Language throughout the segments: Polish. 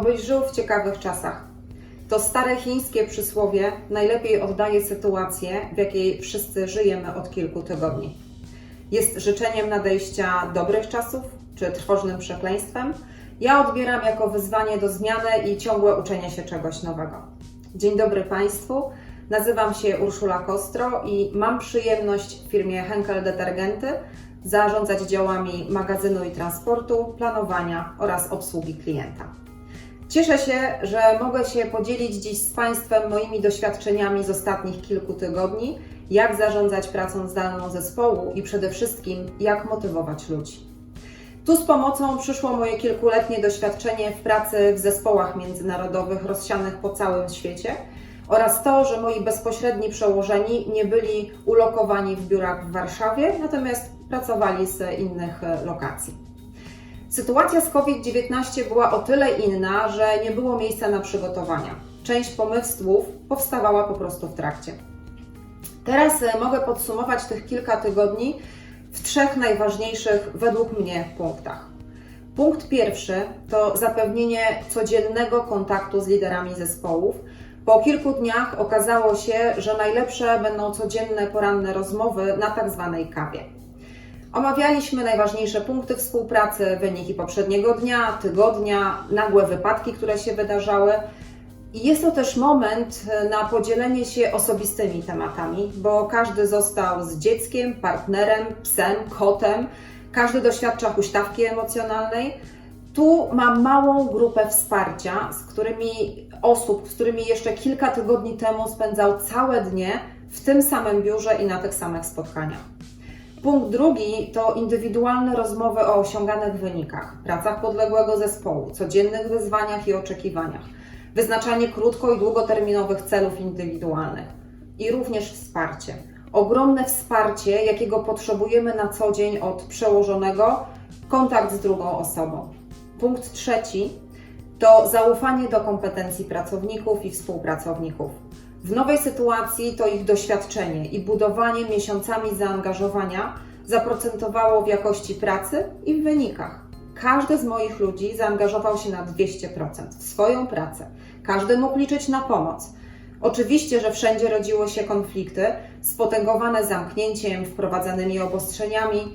Obyś żył w ciekawych czasach. To stare chińskie przysłowie najlepiej oddaje sytuację, w jakiej wszyscy żyjemy od kilku tygodni. Jest życzeniem nadejścia dobrych czasów czy trwożnym przekleństwem? Ja odbieram jako wyzwanie do zmiany i ciągłe uczenie się czegoś nowego. Dzień dobry Państwu. Nazywam się Urszula Kostro i mam przyjemność w firmie Henkel Detergenty zarządzać działami magazynu i transportu, planowania oraz obsługi klienta. Cieszę się, że mogę się podzielić dziś z Państwem moimi doświadczeniami z ostatnich kilku tygodni, jak zarządzać pracą zdalną zespołu i przede wszystkim jak motywować ludzi. Tu z pomocą przyszło moje kilkuletnie doświadczenie w pracy w zespołach międzynarodowych rozsianych po całym świecie oraz to, że moi bezpośredni przełożeni nie byli ulokowani w biurach w Warszawie, natomiast pracowali z innych lokacji. Sytuacja z COVID-19 była o tyle inna, że nie było miejsca na przygotowania. Część pomysłów powstawała po prostu w trakcie. Teraz e, mogę podsumować tych kilka tygodni w trzech najważniejszych według mnie punktach. Punkt pierwszy to zapewnienie codziennego kontaktu z liderami zespołów. Po kilku dniach okazało się, że najlepsze będą codzienne poranne rozmowy na tak zwanej kawie. Omawialiśmy najważniejsze punkty współpracy, wyniki poprzedniego dnia, tygodnia, nagłe wypadki, które się wydarzały. I jest to też moment na podzielenie się osobistymi tematami, bo każdy został z dzieckiem, partnerem, psem, kotem, każdy doświadcza huśtawki emocjonalnej. Tu mam małą grupę wsparcia, z którymi osób, z którymi jeszcze kilka tygodni temu spędzał całe dnie w tym samym biurze i na tych samych spotkaniach. Punkt drugi to indywidualne rozmowy o osiąganych wynikach, pracach podległego zespołu, codziennych wyzwaniach i oczekiwaniach, wyznaczanie krótko i długoterminowych celów indywidualnych i również wsparcie. Ogromne wsparcie, jakiego potrzebujemy na co dzień od przełożonego, kontakt z drugą osobą. Punkt trzeci to zaufanie do kompetencji pracowników i współpracowników. W nowej sytuacji to ich doświadczenie i budowanie miesiącami zaangażowania zaprocentowało w jakości pracy i w wynikach. Każdy z moich ludzi zaangażował się na 200% w swoją pracę. Każdy mógł liczyć na pomoc. Oczywiście, że wszędzie rodziły się konflikty, spotęgowane zamknięciem, wprowadzanymi obostrzeniami.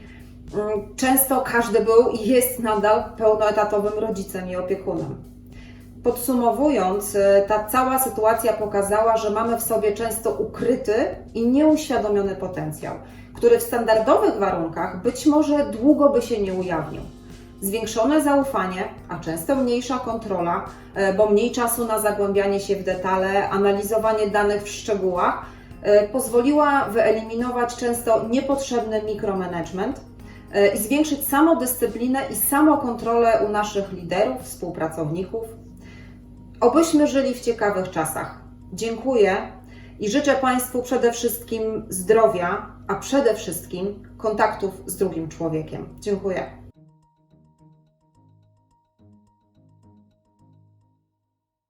Mm, Często każdy był i jest nadal pełnoetatowym rodzicem i opiekunem. Podsumowując, e, ta cała sytuacja pokazała, że mamy w sobie często ukryty i nieuświadomiony potencjał, który w standardowych warunkach być może długo by się nie ujawnił. Zwiększone zaufanie, a często mniejsza kontrola, e, bo mniej czasu na zagłębianie się w detale, analizowanie danych w szczegółach, e, pozwoliła wyeliminować często niepotrzebny mikromanagement i zwiększyć samodyscyplinę i samokontrolę u naszych liderów, współpracowników, Obyśmy żyli w ciekawych czasach. Dziękuję i życzę Państwu przede wszystkim zdrowia, a przede wszystkim kontaktów z drugim człowiekiem. Dziękuję.